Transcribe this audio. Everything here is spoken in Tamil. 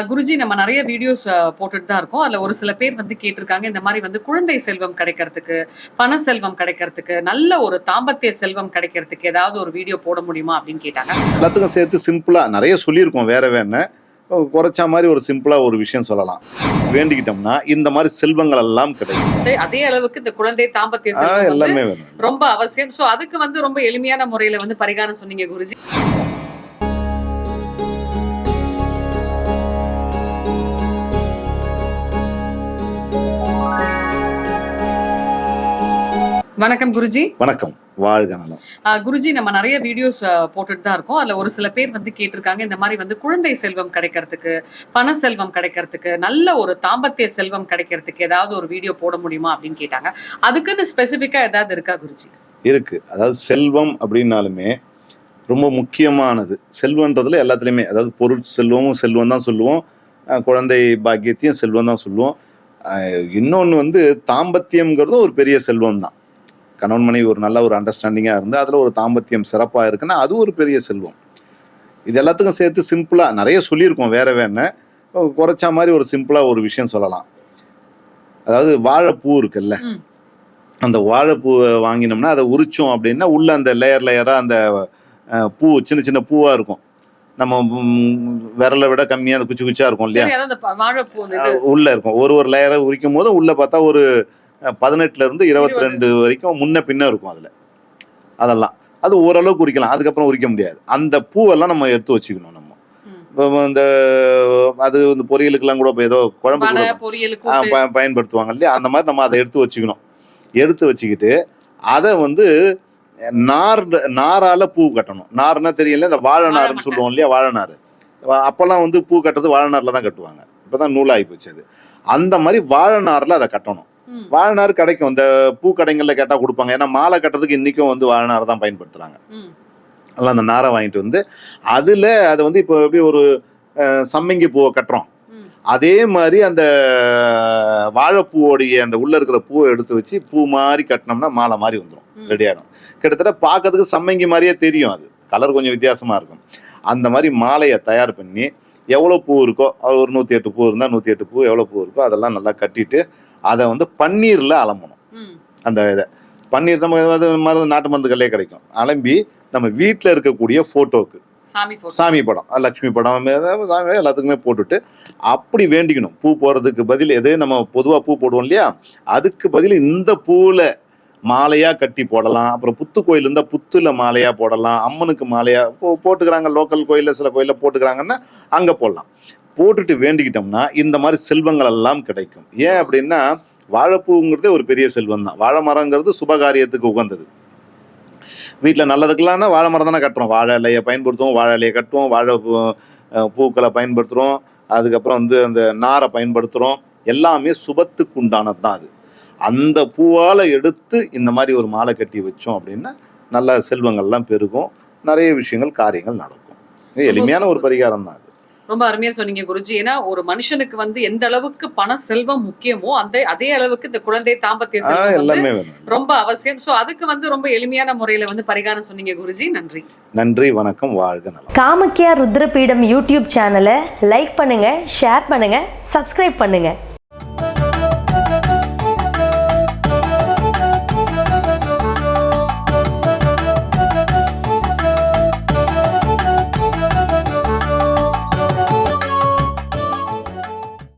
குருஜி நம்ம நிறைய வீடியோஸ் போட்டுட்டு தான் இருக்கோம். அதுல ஒரு சில பேர் வந்து கேட்டிருக்காங்க இந்த மாதிரி வந்து குழந்தை செல்வம் கிடைக்கிறதுக்கு பண செல்வம் கிடைக்கிறதுக்கு நல்ல ஒரு தாம்பத்திய செல்வம் கிடைக்கிறதுக்கு ஏதாவது ஒரு வீடியோ போட முடியுமா அப்படின்னு கேட்டாங்க. எல்லாத்துக்கும் சேர்த்து சிம்பிளாக நிறைய சொல்லியிருக்கோம் வேற வேணு குறைச்சா மாதிரி ஒரு சிம்பிளாக ஒரு விஷயம் சொல்லலாம். வேண்டிக்கிட்டோம்னா இந்த மாதிரி செல்வங்கள் எல்லாம் கிடைக்கும். அதே- அளவுக்கு இந்த குழந்தை தாம்பத்திய எல்லாமே வேணும். ரொம்ப அவசியம். சோ அதுக்கு வந்து ரொம்ப எளிமையான முறையில வந்து பரிகாரம் சொன்னீங்க குருஜி. வணக்கம் குருஜி. வணக்கம். வாழ்க நலம். குருஜி நம்ம நிறைய வீடியோஸ் போட்டுட்டு தான் இருக்கோம். அதுல ஒரு சில பேர் வந்து கேட்டிருக்காங்க இந்த மாதிரி வந்து குழந்தை செல்வம் கிடைக்கிறதுக்கு பண செல்வம் கிடைக்கிறதுக்கு நல்ல ஒரு தாம்பத்திய செல்வம் கிடைக்கிறதுக்கு ஏதாவது ஒரு வீடியோ போட முடியுமா அப்படின்னு கேட்டாங்க. அதுக்குன்னு ஸ்பெசிபிக்கா ஏதாவது இருக்கா குருஜி? இருக்கு. அதாவது செல்வம் அப்படின்னாலுமே ரொம்ப முக்கியமானது. செல்வன்றதுல எல்லாத்துலேயுமே அதாவது பொருள் செல்வமும் செல்வம் தான் சொல்லுவோம். குழந்தை பாக்கியத்தையும் செல்வம் தான் சொல்லுவோம். இன்னொன்று வந்து தாம்பத்தியம்ங்கிறதும் ஒரு பெரிய செல்வம் தான் கணவன் மனைவி ஒரு நல்ல ஒரு அண்டர்ஸ்டாண்டிங்காக இருந்து அதில் ஒரு தாம்பத்தியம் சிறப்பாக இருக்குன்னா அது ஒரு பெரிய செல்வம். இது எல்லாத்துக்கும் சேர்த்து சிம்பிளாக நிறைய சொல்லியிருக்கோம் வேற வேணு குறைச்சா மாதிரி ஒரு சிம்பிளாக ஒரு விஷயம் சொல்லலாம். அதாவது வாழைப்பூ இருக்குல்ல. அந்த வாழைப்பூவை வாங்கினோம்னா அதை உரிச்சோம் அப்படின்னா உள்ள அந்த லேயர் லேயராக அந்த பூ சின்ன சின்ன பூவாக இருக்கும். நம்ம விரலை விட கம்மியாக அந்த குச்சி குச்சியாக இருக்கும் இல்லையா? உள்ள இருக்கும். ஒரு ஒரு லேயரை உரிக்கும் போது உள்ள பார்த்தா ஒரு அஹ், பதினெட்டுல இருந்து இருபத்தி ரெண்டு வரைக்கும் முன்ன பின்ன இருக்கும் அதில். அதெல்லாம். அது ஓரளவுக்கு உரிக்கலாம். அதுக்கப்புறம் உரிக்க முடியாது. அந்த பூவெல்லாம் நம்ம எடுத்து வச்சுக்கணும் நம்ம. இப்போ இந்த அது இந்த பொரியலுக்கெல்லாம் கூட இப்போ ஏதோ குழம்பு கூட பயன்படுத்துவாங்க இல்லையா? அந்த மாதிரி நம்ம அதை எடுத்து வச்சுக்கணும். எடுத்து வச்சுக்கிட்டு அதை வந்து நார் நாரால பூ கட்டணும். நார்னா தெரியல இந்த வாழை வாழை நார்னு மட்டை. சொல்லுவோம் இல்லையா? வாழை நார் வ- அப்பெல்லாம் வந்து பூ கட்டுறது வாழை நார்ல தான் கட்டுவாங்க. இப்பதான் நூலாகி போச்சு அது. அந்த மாதிரி வாழை நார்ல அதை கட்டணும். ம், வாழை நார் கிடைக்கும் இந்த பூ கடைங்கள்ல கேட்டா கொடுப்பாங்க. ஏன்னா மாலை கட்டுறதுக்கு இன்னைக்கும் வந்து வாழை நார் தான் பயன்படுத்துறாங்க. ம், அதெல்லாம் அந்த நாரை வாங்கிட்டு வந்து அதுல அதை வந்து இப்போ எப்படி ஒரு சம்மங்கி பூவை கட்டுறோம். அதே மாதிரி அந்த வாழைப்பூவோடைய அந்த உள்ள இருக்கிற பூவை எடுத்து வச்சு பூ மாதிரி கட்டினோம்னா மாலை மாதிரி வந்துடும். ரெடி ஆகிடும் கிட்டத்தட்ட பார்க்கறதுக்கு சம்மங்கி மாதிரியே தெரியும் அது. கலர் கொஞ்சம் வித்தியாசமா இருக்கும். அந்த மாதிரி மாலையை தயார் பண்ணி எவ்வளோ பூ இருக்கோ ஒரு நூற்றி எட்டு பூ இருந்தால் நூற்றி எட்டு பூ எவ்வளோ பூ இருக்கோ அதெல்லாம் நல்லா கட்டிட்டு அதை வந்து பன்னீரில் அலம்பணும். அந்த இதை. பன்னீர் நம்ம அது மருந்து நாட்டு மருந்துகளே கிடைக்கும். அலம்பி நம்ம வீட்டில் இருக்கக்கூடிய ஃபோட்டோக்கு சாமி படம் லக்ஷ்மி படம் சாமி எல்லாத்துக்குமே போட்டுட்டு அப்படி வேண்டிக்கணும். பூ போடுறதுக்கு பதில் எது? நம்ம பொதுவாக பூ போடுவோம் இல்லையா? அதுக்கு பதில் இந்த பூவில் மாலையா கட்டி போடலாம். அப்புறம் புத்து கோயில் இருந்தால் புத்துல மாலையா போடலாம். அம்மனுக்கு மாலையா போ- போட்டுக்கிறாங்க. லோக்கல் கோயிலில் சில கோயிலில் போட்டுக்கிறாங்கன்னா அங்கே போடலாம். போட்டுட்டு வேண்டிக்கிட்டோம்னா இந்த மாதிரி செல்வங்கள் எல்லாம் கிடைக்கும். ஏன் அப்படின்னா வாழைப்பூங்கிறதே ஒரு பெரிய செல்வம் தான் வாழை மரங்கிறது சுபகாரியத்துக்கு உகந்தது. வீட்டில் நல்லதுக்கெல்லாம்னா வாழை மரம் தானே கட்டுறோம். வாழை இலையை பயன்படுத்துவோம் வாழை இலையை கட்டுவோம் வாழை பூக்களை பயன்படுத்துகிறோம் அதுக்கப்புறம் வந்து அந்த நாரை பயன்படுத்துகிறோம் எல்லாமே சுபத்துக்கு உண்டானது தான் அது. அந்த பூவால் எடுத்து இந்த மாதிரி ஒரு மாலை கட்டி வச்சோம் அப்படின்னா நல்ல செல்வங்கள்லாம் பெருகும். நிறைய விஷயங்கள் காரியங்கள் நடக்கும். எளிமையான ஒரு பரிகாரம் தான் அது. ரொம்ப அருமையா சொன்னீங்க குருஜி. ஏன்னா ஒரு மனுஷனுக்கு வந்து எந்த அளவுக்கு பண செல்வம் முக்கியமோ அந்த அதே அளவுக்கு இந்த குழந்தை தாம்பத்திய செல்வம் ரொம்ப அவசியம். சோ அதுக்கு வந்து ரொம்ப எளிமையான முறையில வந்து பரிகாரம் சொன்னீங்க குருஜி. நன்றி. நன்றி வணக்கம் வாழ்க நலம். காமக்கியா ருத்ரபீடம் யூடியூப் சேனலை லைக் பண்ணுங்க ஷேர் பண்ணுங்க சப்ஸ்கிரைப் பண்ணுங்க.